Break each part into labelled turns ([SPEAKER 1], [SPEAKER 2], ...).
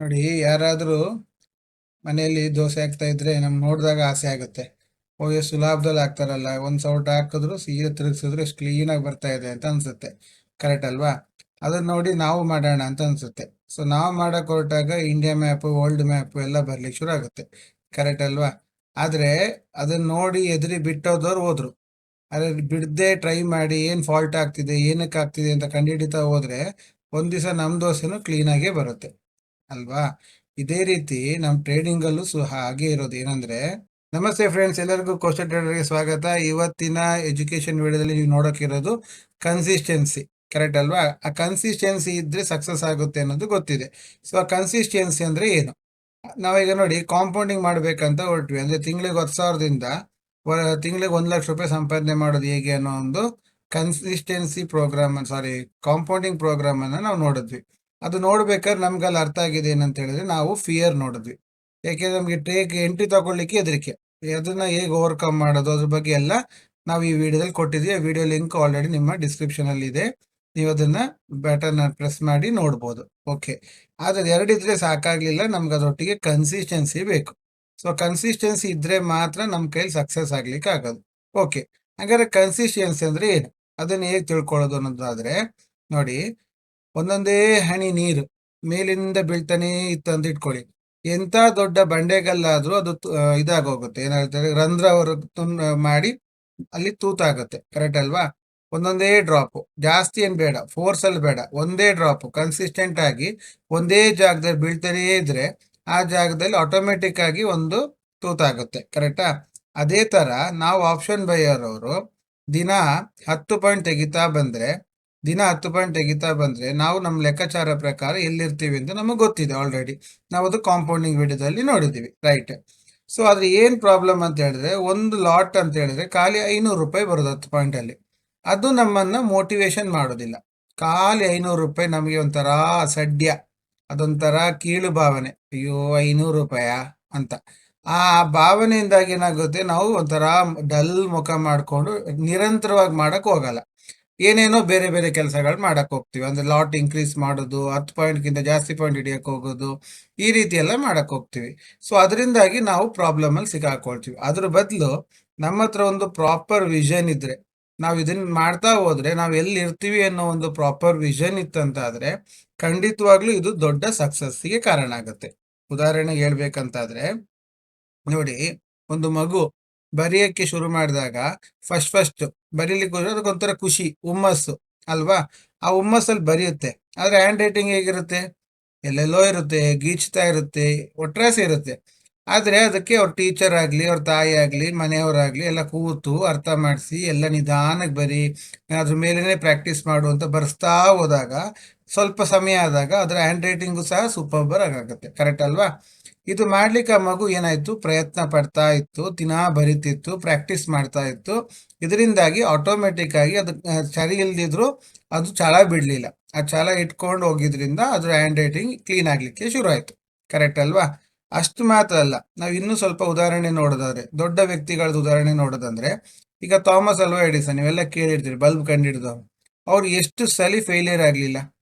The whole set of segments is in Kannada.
[SPEAKER 1] ನೋಡಿ, ಯಾರಾದರೂ ಮನೆಯಲ್ಲಿ ದೋಸೆ ಹಾಕ್ತಾ ಇದ್ರೆ ನಮ್ಗೆ ನೋಡಿದಾಗ ಆಸೆ ಆಗುತ್ತೆ. ಓ, ಎಷ್ಟು ಸುಲಭದಲ್ಲಿ ಹಾಕ್ತಾರಲ್ಲ. ಒಂದು ಸೌಟ್ ಹಾಕಿದ್ರು ಸೀರೆ ತಿರುಗಿಸಿದ್ರು ಎಷ್ಟು ಕ್ಲೀನಾಗಿ ಬರ್ತಾ ಇದೆ ಅಂತ ಅನ್ಸುತ್ತೆ. ಕರೆಕ್ಟ್ ಅಲ್ವಾ? ಅದನ್ನ ನೋಡಿ ನಾವು ಮಾಡೋಣ ಅಂತ ಅನ್ಸುತ್ತೆ. ಸೊ ನಾವು ಮಾಡಕ್ ಹೊರಟಾಗ ಇಂಡಿಯಾ ಮ್ಯಾಪು ಓಲ್ಡ್ ಮ್ಯಾಪು ಎಲ್ಲ ಬರ್ಲಿಕ್ಕೆ ಶುರು ಆಗುತ್ತೆ. ಕರೆಕ್ಟ್ ಅಲ್ವಾ? ಆದರೆ ಅದನ್ನ ನೋಡಿ ಎದುರಿ ಬಿಟ್ಟೋದವ್ರು ಹೋದ್ರು. ಅದ್ರ ಬಿಡದೆ ಟ್ರೈ ಮಾಡಿ ಏನು ಫಾಲ್ಟ್ ಆಗ್ತಿದೆ ಏನಕ್ಕೆ ಆಗ್ತಿದೆ ಅಂತ ಕಂಡುಹಿಡಿತಾ ಹೋದ್ರೆ ಒಂದು ದಿವಸ ನಮ್ಮ ದೋಸೆನೂ ಕ್ಲೀನಾಗೇ ಬರುತ್ತೆ. ಅಲ್ವಾ? ಇದೇ ರೀತಿ ನಮ್ಮ ಟ್ರೇಡಿಂಗ್ ಅಲ್ಲೂ ಸಹ ಹಾಗೆ ಇರೋದು. ಏನಂದ್ರೆ, ನಮಸ್ತೆ ಫ್ರೆಂಡ್ಸ್ ಎಲ್ಲರಿಗೂ ಕ್ವಶನ್ ಟ್ರೇಡರ್ಗೆ ಸ್ವಾಗತ. ಇವತ್ತಿನ ಎಜುಕೇಶನ್ ವಿಡಿಯೋದಲ್ಲಿ ನೀವು ನೋಡೋಕಿರೋದು ಕನ್ಸಿಸ್ಟೆನ್ಸಿ ಕರೆಕ್ಟ್ ಅಲ್ವಾ? ಆ ಕನ್ಸಿಸ್ಟೆನ್ಸಿ ಇದ್ರೆ ಸಕ್ಸಸ್ ಆಗುತ್ತೆ ಅನ್ನೋದು ಗೊತ್ತಿದೆ. ಸೊ ಆ ಕನ್ಸಿಸ್ಟೆನ್ಸಿ ಅಂದ್ರೆ ಏನು? ನಾವೀಗ ನೋಡಿ ಕಾಂಪೌಂಡಿಂಗ್ ಮಾಡ್ಬೇಕಂತ ಹೊರಟ್ವಿ. ಅಂದ್ರೆ ತಿಂಗಳಿಗೆ ಹತ್ತು ಸಾವಿರದಿಂದ ತಿಂಗಳಿಗೆ ಒಂದು ಲಕ್ಷ ರೂಪಾಯಿ ಸಂಪಾದನೆ ಮಾಡೋದು ಹೇಗೆ ಅನ್ನೋ ಒಂದು consistency program sorry compounding program ಅನ್ನ ನಾವು ನೋಡಿದ್ವಿ. ಅದು ನೋಡ್ಬೇಕಾದ್ರೆ ನಮ್ಗಲ್ಲಿ ಅರ್ಥ ಆಗಿದೆ ಏನಂತ ಹೇಳಿದ್ರೆ ನಾವು ಫಿಯರ್ ನೋಡಿದ್ವಿ. ಯಾಕೆಂದ್ರೆ ನಮಗೆ ಟೇಕ್ ಎಂಟ್ರಿ ತಗೊಳ್ಳಿಕ್ಕೆ ಹೆದರಿಕೆ. ಅದನ್ನ ಹೇಗೆ ಓವರ್ಕಮ್ ಮಾಡೋದು, ಅದ್ರ ಬಗ್ಗೆ ಎಲ್ಲ ನಾವು ಈ ವಿಡಿಯೋದಲ್ಲಿ ಕೊಟ್ಟಿದ್ವಿ. ವಿಡಿಯೋ ಲಿಂಕ್ ಆಲ್ರೆಡಿ ನಿಮ್ಮ ಡಿಸ್ಕ್ರಿಪ್ಷನ್ ಅಲ್ಲಿ ಇದೆ. ನೀವು ಅದನ್ನ ಬಟನ್ ಪ್ರೆಸ್ ಮಾಡಿ ನೋಡ್ಬೋದು. ಓಕೆ ಆದ್ರೆ ಎರಡಿದ್ರೆ ಸಾಕಾಗ್ಲಿಲ್ಲ. ನಮ್ಗೆ ಅದರೊಟ್ಟಿಗೆ ಕನ್ಸಿಸ್ಟೆನ್ಸಿ ಬೇಕು. ಸೊ ಕನ್ಸಿಸ್ಟೆನ್ಸಿ ಇದ್ರೆ ಮಾತ್ರ ನಮ್ಮ ಕೈಲಿ ಸಕ್ಸಸ್ ಆಗ್ಲಿಕ್ಕೆ ಆಗೋದು. ಓಕೆ ಹಾಗಾದ್ರೆ ಕನ್ಸಿಸ್ಟೆನ್ಸಿ ಅಂದ್ರೆ ಏನು? ಅದನ್ನ ಹೇಗೆ ತಿಳ್ಕೊಳ್ಳೋದು ಅನ್ನೋದಾದ್ರೆ, ನೋಡಿ ಒಂದೊಂದೇ ಹನಿ ನೀರು ಮೇಲಿಂದ ಬೀಳ್ತಾನೆ ಇತ್ತು ಅಂತ ಇಟ್ಕೊಳ್ಳಿ. ಎಂತ ದೊಡ್ಡ ಬಂಡೆಗಲ್ಲಾದ್ರೂ ಅದು ಇದಾಗೋಗುತ್ತೆ. ಏನಾಗುತ್ತೆ ರಂಧ್ರ ಅವರು ಮಾಡಿ ಅಲ್ಲಿ ತೂತಾಗುತ್ತೆ. ಕರೆಕ್ಟ್ ಅಲ್ವಾ? ಒಂದೊಂದೇ ಡ್ರಾಪ್ ಜಾಸ್ತಿ ಏನು ಬೇಡ. ಫೋರ್ಸ್ ಅಲ್ಲಿ ಬೇಡ. ಒಂದೇ ಡ್ರಾಪ್ ಕನ್ಸಿಸ್ಟೆಂಟ್ ಆಗಿ ಒಂದೇ ಜಾಗದಲ್ಲಿ ಬೀಳ್ತಾನೇ ಇದ್ರೆ ಆ ಜಾಗದಲ್ಲಿ ಆಟೋಮೆಟಿಕ್ ಆಗಿ ಒಂದು ತೂತಾಗುತ್ತೆ. ಕರೆಕ್ಟಾ ಅದೇ ತರ ನಾವು ಆಪ್ಷನ್ ಬೈಯರ್ ಅವರು ದಿನ ಹತ್ತು ಪಾಯಿಂಟ್ ತೆಗಿತಾ ಬಂದ್ರೆ ದಿನ ಹತ್ತು ಪಾಯಿಂಟ್ ತೆಗಿತಾ ಬಂದರೆ ನಾವು ನಮ್ಮ ಲೆಕ್ಕಾಚಾರ ಪ್ರಕಾರ ಎಲ್ಲಿರ್ತೀವಿ ಅಂತ ನಮಗೆ ಗೊತ್ತಿದೆ ಆಲ್ರೆಡಿ ನಾವು ಅದು ಕಾಂಪೌಂಡಿಂಗ್ ವಿಡಿಯೋದಲ್ಲಿ ನೋಡಿದ್ದೀವಿ ರೈಟ್ ಸೊ ಆದರೆ ಏನ್ ಪ್ರಾಬ್ಲಮ್ ಅಂತ ಹೇಳಿದ್ರೆ, ಒಂದು ಲಾಟ್ ಅಂತ ಹೇಳಿದ್ರೆ ಖಾಲಿ ಐನೂರು ರೂಪಾಯಿ ಬರೋದು ಹತ್ತು ಪಾಯಿಂಟ್ ಅಲ್ಲಿ. ಅದು ನಮ್ಮನ್ನ ಮೋಟಿವೇಶನ್ ಮಾಡೋದಿಲ್ಲ. ಖಾಲಿ ಐನೂರು ರೂಪಾಯಿ ನಮಗೆ ಒಂಥರ ಸಡ್ಯ ಅದೊಂಥರ ಕೀಳು ಭಾವನೆ. ಅಯ್ಯೋ, ಐನೂರು ರೂಪಾಯ ಅಂತ. ಆ ಭಾವನೆಯಿಂದಾಗಿ ಏನಾಗುತ್ತೆ, ನಾವು ಒಂಥರ ಡಲ್ ಮುಖ ಮಾಡಿಕೊಂಡು ನಿರಂತರವಾಗಿ ಮಾಡಕ್ ಹೋಗಲ್ಲ. ಏನೇನೋ ಬೇರೆ ಬೇರೆ ಕೆಲಸಗಳು ಮಾಡಕ್ಕೆ ಹೋಗ್ತೀವಿ. ಅಂದ್ರೆ ಲಾಟ್ ಇನ್ಕ್ರೀಸ್ ಮಾಡೋದು, ಹತ್ತು ಪಾಯಿಂಟ್ಗಿಂತ ಜಾಸ್ತಿ ಪಾಯಿಂಟ್ ಹಿಡಿಯಕ್ಕೆ ಹೋಗೋದು, ಈ ರೀತಿ ಎಲ್ಲ ಮಾಡಕ್ ಹೋಗ್ತೀವಿ. ಸೊ ಅದರಿಂದಾಗಿ ನಾವು ಪ್ರಾಬ್ಲಮ್ ಅಲ್ಲಿ ಸಿಕ್ಕಾಕೊಳ್ತೀವಿ. ಅದ್ರ ಬದಲು ನಮ್ಮ ಹತ್ರ ಒಂದು ಪ್ರಾಪರ್ ವಿಷನ್ ಇದ್ರೆ, ನಾವು ಇದನ್ನ ಮಾಡ್ತಾ ಹೋದ್ರೆ, ನಾವು ಎಲ್ಲಿ ಇರ್ತೀವಿ ಅನ್ನೋ ಒಂದು ಪ್ರಾಪರ್ ವಿಷನ್ ಇತ್ತಂತಾದ್ರೆ, ಖಂಡಿತವಾಗ್ಲೂ ಇದು ದೊಡ್ಡ ಸಕ್ಸಸ್ಸಿಗೆ ಕಾರಣ ಆಗುತ್ತೆ. ಉದಾಹರಣೆಗೆ ಹೇಳ್ಬೇಕಂತಾದ್ರೆ, ನೋಡಿ, ಒಂದು ಮಗು ಬರೆಯಕ್ಕೆ ಶುರು ಮಾಡಿದಾಗ ಫಸ್ಟ್ ಫಸ್ಟ್ ಬರೀಲಿಕ್ಕೆ ಅದಕ್ಕೊಂಥರ ಖುಷಿ, ಹುಮ್ಮಸ್ಸು, ಅಲ್ವಾ? ಆ ಹುಮ್ಮಸ್ಸಲ್ಲಿ ಬರೆಯುತ್ತೆ. ಆದ್ರೆ ಹ್ಯಾಂಡ್ ರೈಟಿಂಗ್ ಹೇಗಿರುತ್ತೆ? ಎಲ್ಲೆಲ್ಲೋ ಇರುತ್ತೆ, ಗೀಚ್ತಾ ಇರುತ್ತೆ, ಒಟ್ರಾಸೆ ಇರುತ್ತೆ. ಆದ್ರೆ ಅದಕ್ಕೆ ಅವ್ರ ಟೀಚರ್ ಆಗಲಿ, ಅವ್ರ ತಾಯಿ ಆಗಲಿ, ಮನೆಯವರಾಗಲಿ ಎಲ್ಲ ಕೂತು ಅರ್ಥ ಮಾಡಿಸಿ, ಎಲ್ಲ ನಿಧಾನಕ್ಕೆ ಬರಿ, ಅದ್ರ ಮೇಲೇನೆ ಪ್ರಾಕ್ಟೀಸ್ ಮಾಡು ಅಂತ ಬರೆಸ್ತಾ ಹೋದಾಗ ಸ್ವಲ್ಪ ಸಮಯ ಆದಾಗ ಅದರ ಹ್ಯಾಂಡ್ ರೈಟಿಂಗು ಸಹ ಸೂಪರ್ ಆಗುತ್ತೆ. ಕರೆಕ್ಟ್ ಅಲ್ವಾ? ಇದು ಮಾಡ್ಲಿಕ್ಕೆ ಆ ಮಗು ಏನಾಯ್ತು? ಪ್ರಯತ್ನ ಪಡ್ತಾ ಇತ್ತು, ದಿನಾ ಬರಿತಿತ್ತು ಪ್ರಾಕ್ಟೀಸ್ ಮಾಡ್ತಾ ಇತ್ತು. ಇದರಿಂದಾಗಿ ಆಟೋಮೆಟಿಕ್ ಆಗಿ ಅದು ಸರಿ ಇಲ್ದಿದ್ರು ಅದು ಛಲ ಬಿಡಲಿಲ್ಲ. ಆ ಛಲ ಇಟ್ಕೊಂಡು ಹೋಗಿದ್ರಿಂದ ಅದ್ರ ಹ್ಯಾಂಡ್ ರೈಟಿಂಗ್ ಕ್ಲೀನ್ ಆಗ್ಲಿಕ್ಕೆ ಶುರು ಆಯ್ತು ಕರೆಕ್ಟ್ ಅಲ್ವಾ? ಅಷ್ಟು ಮಾತ್ರ ಅಲ್ಲ. ನಾವು ಇನ್ನೂ ಸ್ವಲ್ಪ ಉದಾಹರಣೆ ನೋಡೋದಾದ್ರೆ, ದೊಡ್ಡ ವ್ಯಕ್ತಿಗಳದ್ದು ಉದಾಹರಣೆ ನೋಡೋದಂದ್ರೆ, ಈಗ ಥಾಮಸ್ ಅಲ್ವಾ ಎಡಿಸನ್, ನೀವೆಲ್ಲ ಕೇಳಿರ್ತೀರಿ, ಬಲ್ಬ್ ಕಂಡಿಡಿದವ್ರು. ಅವ್ರು ಎಷ್ಟು ಸಲಿ ಫೇಲಿಯರ್ ಆಗಲಿಲ್ಲ?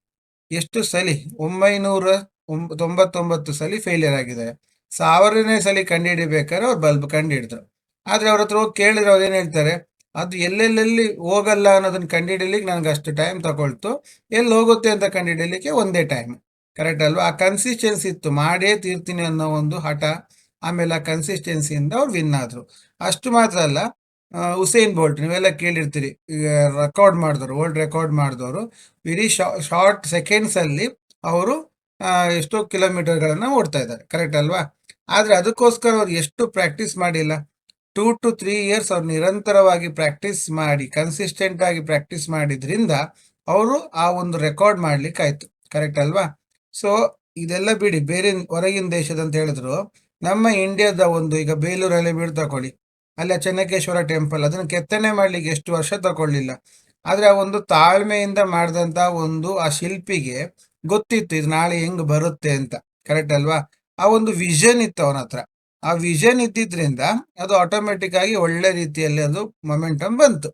[SPEAKER 1] ಎಷ್ಟು ಸಲಿ? ಒಂಬೈನೂರ ಒಂಬ- ತೊಂಬತ್ತೊಂಬತ್ತು ಸಲ ಫೇಲಿಯರ್ ಆಗಿದೆ. ಸಾವಿರನೇ ಸಲಿ ಕಂಡುಹಿಡಿಬೇಕಾದ್ರೆ ಅವ್ರು ಬಲ್ಬ್ ಕಂಡುಹಿಡಿದ್ರು. ಆದ್ರೆ ಅವ್ರ ಹತ್ರ ಹೋಗಿ ಕೇಳಿದ್ರೆ ಅವ್ರು ಏನ್ ಹೇಳ್ತಾರೆ, ಅದು ಎಲ್ಲೆಲ್ಲೆಲ್ಲಿ ಹೋಗಲ್ಲ ಅನ್ನೋದನ್ನ ಕಂಡುಹಿಡಿಲಿಕ್ಕೆ ನನಗೆ ಅಷ್ಟು ಟೈಮ್ ತಗೊಳ್ತು. ಎಲ್ಲಿ ಹೋಗುತ್ತೆ ಅಂತ ಕಂಡುಹಿಡಿಲಿಕ್ಕೆ ಒಂದೇ ಟೈಮ್ ಕರೆಕ್ಟ್ ಅಲ್ವಾ? ಆ ಕನ್ಸಿಸ್ಟೆನ್ಸಿ ಇತ್ತು. ಮಾಡೇ ತೀರ್ತೀನಿ ಅನ್ನೋ ಒಂದು ಹಠ ಆಮೇಲೆ ಆ ಕನ್ಸಿಸ್ಟೆನ್ಸಿಯಿಂದ ಅವ್ರು ವಿನ್ ಆದ್ರು. ಅಷ್ಟು ಮಾತ್ರ ಅಲ್ಲ ಹುಸೇನ್ ಬೋಲ್ಟ್ ನೀವೆಲ್ಲ ಕೇಳಿರ್ತೀರಿ. ರೆಕಾರ್ಡ್ ಮಾಡಿದವರು ವರ್ಲ್ಡ್ ರೆಕಾರ್ಡ್ ಮಾಡಿದವರು. ವೆರಿ ಶಾರ್ಟ್ ಸೆಕೆಂಡ್ಸ್ ಅಲ್ಲಿ ಅವರು ಎಷ್ಟೋ ಕಿಲೋಮೀಟರ್ಗಳನ್ನು ಓಡ್ತಾ ಇದ್ದಾರೆ. ಕರೆಕ್ಟ್ ಅಲ್ವಾ? ಆದರೆ ಅದಕ್ಕೋಸ್ಕರ ಅವ್ರು ಎಷ್ಟು ಪ್ರಾಕ್ಟೀಸ್ ಮಾಡಿಲ್ಲ. ಟೂ ಟು ತ್ರೀ ಇಯರ್ಸ್ ಅವ್ರು ನಿರಂತರವಾಗಿ ಪ್ರಾಕ್ಟೀಸ್ ಮಾಡಿ ಕನ್ಸಿಸ್ಟೆಂಟ್ ಆಗಿ ಪ್ರಾಕ್ಟೀಸ್ ಮಾಡಿದ್ರಿಂದ ಅವರು ಆ ಒಂದು ರೆಕಾರ್ಡ್ ಮಾಡ್ಲಿಕ್ಕೆ ಆಯ್ತು. ಕರೆಕ್ಟ್ ಅಲ್ವಾ? ಸೊ ಇದೆಲ್ಲ ಬಿಡಿ, ಬೇರೆ ಹೊರಗಿನ ದೇಶದ ಅಂತ ಹೇಳಿದ್ರು, ನಮ್ಮ ಇಂಡಿಯಾದ ಒಂದು ಈಗ ಬೇಲೂರಲ್ಲಿ ಬೀಡ್ ತಕೊಳ್ಳಿ. ಅಲ್ಲಿ ಚೆನ್ನಕೇಶ್ವರ ಟೆಂಪಲ್ ಅದನ್ನ ಕೆತ್ತನೆ ಮಾಡ್ಲಿಕ್ಕೆ ಎಷ್ಟು ವರ್ಷ ತಗೊಳ್ಳಿಲ್ಲ ಆದರೆ ಆ ಒಂದು ತಾಳ್ಮೆಯಿಂದ ಮಾಡಿದಂತ ಒಂದು ಆ ಶಿಲ್ಪಿಗೆ ಗೊತ್ತಿತ್ತು ಇದು ನಾಳೆ ಹೆಂಗ್ ಬರುತ್ತೆ ಅಂತ. ಕರೆಕ್ಟ್ ಅಲ್ವಾ? ಆ ಒಂದು ವಿಷನ್ ಇತ್ತು ಅವನ ಹತ್ರ. ಆ ವಿಷನ್ ಇದ್ದಿದ್ರಿಂದ ಅದು ಆಟೋಮೆಟಿಕ್ ಆಗಿ ಒಳ್ಳೆ ರೀತಿಯಲ್ಲಿ ಅದು ಮೊಮೆಂಟಮ್ ಬಂತು.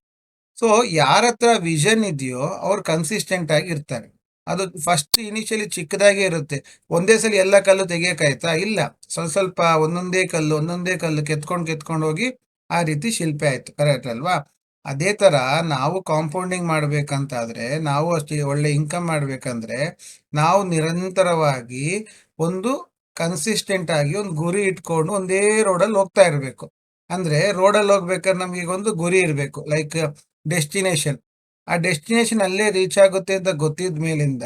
[SPEAKER 1] ಸೊ ಯಾರ ಹತ್ರ ವಿಷನ್ ಇದೆಯೋ ಅವ್ರು ಕನ್ಸಿಸ್ಟೆಂಟ್ ಆಗಿ ಇರ್ತಾರೆ. ಅದು ಫಸ್ಟ್ ಇನಿಷಿಯಲಿ ಚಿಕ್ಕದಾಗೇ ಇರುತ್ತೆ. ಒಂದೇ ಸಲ ಎಲ್ಲ ಕಲ್ಲು ತೆಗಿಯೋಕ್ಕಾಯ್ತಾ ಇಲ್ಲ. ಸ್ವಲ್ಪ ಸ್ವಲ್ಪ ಒಂದೊಂದೇ ಕಲ್ಲು ಒಂದೊಂದೇ ಕಲ್ಲು ಕೆತ್ಕೊಂಡು ಕೆತ್ಕೊಂಡು ಹೋಗಿ ಆ ರೀತಿ ಶಿಲ್ಪಿ ಆಯ್ತು. ಕರೆಕ್ಟ್ ಅಲ್ವಾ? ಅದೇ ತರ ನಾವು ಕಾಂಪೌಂಡಿಂಗ್ ಮಾಡ್ಬೇಕಂತಾದ್ರೆ, ನಾವು ಅಷ್ಟೇ ಒಳ್ಳೆ ಇನ್ಕಮ್ ಮಾಡ್ಬೇಕಂದ್ರೆ, ನಾವು ನಿರಂತರವಾಗಿ ಒಂದು ಕನ್ಸಿಸ್ಟೆಂಟ್ ಆಗಿ ಒಂದು ಗುರಿ ಇಟ್ಕೊಂಡು ಒಂದೇ ರೋಡಲ್ಲಿ ಹೋಗ್ತಾ ಇರಬೇಕು. ಅಂದ್ರೆ ರೋಡಲ್ಲಿ ಹೋಗ್ಬೇಕಾದ್ರೆ ನಮ್ಗೆ ಒಂದು ಗುರಿ ಇರಬೇಕು ಲೈಕ್ ಡೆಸ್ಟಿನೇಷನ್ ಆ ಡೆಸ್ಟಿನೇಷನ್ ಅಲ್ಲೇ ರೀಚ್ ಆಗುತ್ತೆ ಅಂತ ಗೊತ್ತಿದ ಮೇಲಿಂದ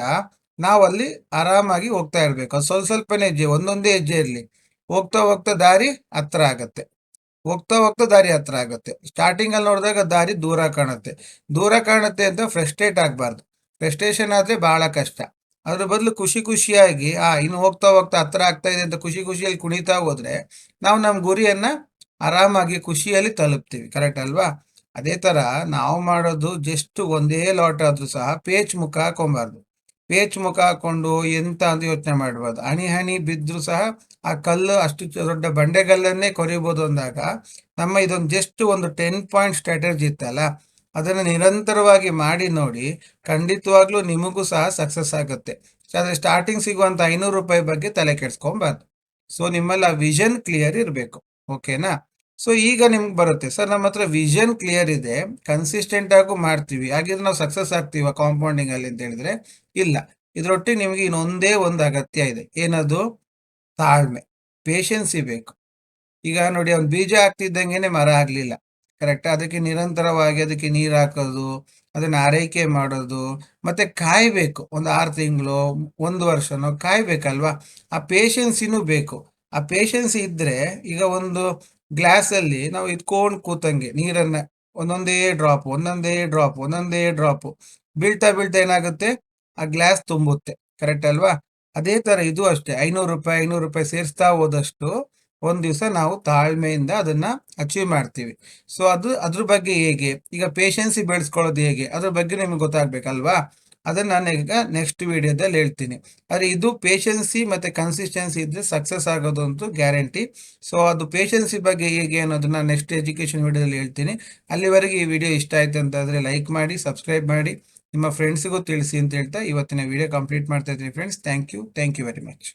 [SPEAKER 1] ನಾವು ಅಲ್ಲಿ ಆರಾಮಾಗಿ ಹೋಗ್ತಾ ಇರಬೇಕು. ಸ್ವಲ್ಪ ಸ್ವಲ್ಪನೇ ಹೆಜ್ಜೆ, ಒಂದೊಂದೇ ಹೆಜ್ಜೆ ಇರಲಿ ಹೋಗ್ತಾ ಹೋಗ್ತಾ ದಾರಿ ಹತ್ರ ಆಗತ್ತೆ. ಹೋಗ್ತಾ ಹೋಗ್ತಾ ದಾರಿ ಹತ್ರ ಆಗುತ್ತೆ. ಸ್ಟಾರ್ಟಿಂಗ್ ಅಲ್ಲಿ ನೋಡಿದಾಗ ದಾರಿ ದೂರ ಕಾಣುತ್ತೆ. ದೂರ ಕಾಣುತ್ತೆ ಅಂತ ಫ್ರಸ್ಟ್ರೇಟ್ ಆಗಬಾರ್ದು. ಫ್ರಸ್ಟ್ರೇಷನ್ ಆದರೆ ಬಹಳ ಕಷ್ಟ. ಅದ್ರ ಬದಲು ಖುಷಿ ಖುಷಿಯಾಗಿ, ಆ, ಇನ್ನು ಹೋಗ್ತಾ ಹೋಗ್ತಾ ಹತ್ರ ಆಗ್ತಾ ಇದೆ ಅಂತ ಖುಷಿ ಖುಷಿಯಲ್ಲಿ ಕುಣಿತಾ ಹೋದ್ರೆ ನಾವು ನಮ್ಮ ಗುರಿಯನ್ನ ಆರಾಮಾಗಿ ಖುಷಿಯಲ್ಲಿ ತಲುಪ್ತೀವಿ. ಕರೆಕ್ಟ್ ಅಲ್ವಾ? ಅದೇ ತರ ನಾವು ಮಾಡೋದು ಜಸ್ಟ್ ಒಂದೇ ಲಾಟ್ ಆದ್ರೂ ಸಹ ಪೇಚ್ ಮುಖ ಹಾಕೊಬಾರ್ದು. ಪೇಚ್ ಮುಖ ಹಾಕೊಂಡು ಎಂತ ಅಂತ ಯೋಚನೆ ಮಾಡಬಾರ್ದು ಹನಿ ಹನಿ ಬಿದ್ದರೂ ಸಹ ಆ ಕಲ್ಲು ಅಷ್ಟು ದೊಡ್ಡ ಬಂಡೆಗಲ್ಲನ್ನೇ ಕೊರಿಬೋದು ಅಂದಾಗ ನಮ್ಮ ಇದೊಂದು ಜಸ್ಟ್ ಒಂದು ಟೆನ್ ಪಾಯಿಂಟ್ ಸ್ಟ್ರಾಟಜಿ ಇತ್ತಲ್ಲ, ಅದನ್ನು ನಿರಂತರವಾಗಿ ಮಾಡಿ ನೋಡಿ ಖಂಡಿತವಾಗ್ಲೂ ನಿಮಗೂ ಸಹ ಸಕ್ಸಸ್ ಆಗುತ್ತೆ. ಆದರೆ ಸ್ಟಾರ್ಟಿಂಗ್ ಸಿಗುವಂತ ಐನೂರು ರೂಪಾಯಿ ಬಗ್ಗೆ ತಲೆ ಕೆಡ್ಸ್ಕೊಬಾರ್ದು. ಸೊ ನಿಮ್ಮಲ್ಲಿ ಆ ವಿಷನ್ ಕ್ಲಿಯರ್ ಇರಬೇಕು. ಓಕೆನಾ ಸೊ ಈಗ ನಿಮ್ಗೆ ಬರುತ್ತೆ. ಸರ್, ನಮ್ಮ ಹತ್ರ ವಿಷನ್ ಕ್ಲಿಯರ್ ಇದೆ. ಕನ್ಸಿಸ್ಟೆಂಟ್ ಆಗು ಮಾಡ್ತೀವಿ. ಹಾಗಿದ್ರೆ ನಾವು ಸಕ್ಸಸ್ ಆಗ್ತೀವ ಕಾಂಪೌಂಡಿಂಗ್ ಅಲ್ಲಿ ಅಂತ ಹೇಳಿದ್ರೆ? ಇಲ್ಲ. ಇದರೊಟ್ಟಿಗೆ ನಿಮಗೆ ಇನ್ನೊಂದೇ ಒಂದು ಅಗತ್ಯ ಇದೆ. ಏನದು? ತಾಳ್ಮೆ. ಪೇಷನ್ಸಿ ಬೇಕು. ಈಗ ನೋಡಿ, ಅವ್ನು ಬೀಜ ಹಾಕ್ತಿದ್ದಂಗೆನೆ ಮರ ಆಗ್ಲಿಲ್ಲ. ಕರೆಕ್ಟ್ ಅದಕ್ಕೆ ನಿರಂತರವಾಗಿ ಅದಕ್ಕೆ ನೀರು ಹಾಕೋದು, ಅದನ್ನ ಆರೈಕೆ ಮಾಡೋದು, ಮತ್ತೆ ಕಾಯ್ಬೇಕು. ಒಂದು ಆರು ತಿಂಗಳು, ಒಂದು ವರ್ಷನೋ ಕಾಯ್ಬೇಕಲ್ವಾ? ಆ ಪೇಷನ್ಸಿನೂ ಬೇಕು. ಆ ಪೇಷನ್ಸಿ ಇದ್ರೆ ಈಗ ಒಂದು ಗ್ಲಾಸ್ ಅಲ್ಲಿ ನಾವು ಇಟ್ಕೊಂಡು ಕೂತಂಗೆ ನೀರನ್ನ ಒಂದೊಂದೇ ಡ್ರಾಪ್ ಒಂದೊಂದೇ ಡ್ರಾಪ್ ಒಂದೊಂದೇ ಡ್ರಾಪ್. ಬೀಳ್ತಾ ಬೀಳ್ತಾ ಏನಾಗುತ್ತೆ? ಆ ಗ್ಲಾಸ್ ತುಂಬುತ್ತೆ. ಕರೆಕ್ಟ್ ಅಲ್ವಾ? ಅದೇ ತರ ಇದು ಅಷ್ಟೇ. ಐನೂರು ರೂಪಾಯಿ ಐನೂರು ರೂಪಾಯಿ ಸೇರಿಸ್ತಾ ಹೋದಷ್ಟು ಒಂದ್ ದಿವಸ ನಾವು ತಾಳ್ಮೆಯಿಂದ ಅದನ್ನ ಅಚೀವ್ ಮಾಡ್ತೀವಿ. ಸೊ ಅದು, ಅದ್ರ ಬಗ್ಗೆ ಹೇಗೆ? ಈಗ ಪೇಷನ್ಸಿ ಬೆಳೆಸ್ಕೊಳ್ಳೋದು ಹೇಗೆ? ಅದ್ರ ಬಗ್ಗೆ ನಿಮ್ಗೆ ಗೊತ್ತಾಗ್ಬೇಕಲ್ವಾ? ಅದನ್ನ ನಾನು ಈಗ ನೆಕ್ಸ್ಟ್ ವಿಡಿಯೋದಲ್ಲಿ ಹೇಳ್ತೀನಿ. ಆದರೆ ಇದು ಪೇಷನ್ಸಿ ಮತ್ತು ಕನ್ಸಿಸ್ಟೆನ್ಸಿ ಇದ್ದರೆ ಸಕ್ಸಸ್ ಆಗೋದು ಅಂತೂ ಗ್ಯಾರಂಟಿ ಸೊ ಅದು ಪೇಷನ್ಸಿ ಬಗ್ಗೆ ಹೇಗೆ ಅನ್ನೋದನ್ನ ನೆಕ್ಸ್ಟ್ ಎಜುಕೇಷನ್ ವಿಡಿಯೋದಲ್ಲಿ ಹೇಳ್ತೀನಿ. ಅಲ್ಲಿವರೆಗೆ ಈ ವಿಡಿಯೋ ಇಷ್ಟ ಆಯಿತು ಅಂತಾದರೆ ಲೈಕ್ ಮಾಡಿ ಸಬ್ಸ್ಕ್ರೈಬ್ ಮಾಡಿ. ನಿಮ್ಮ ಫ್ರೆಂಡ್ಸಿಗೂ ತಿಳಿಸಿ ಅಂತ ಹೇಳ್ತಾ ಇವತ್ತಿನ ವಿಡಿಯೋ ಕಂಪ್ಲೀಟ್ ಮಾಡ್ತಾ ಇದ್ದೀನಿ friends thank you thank you very much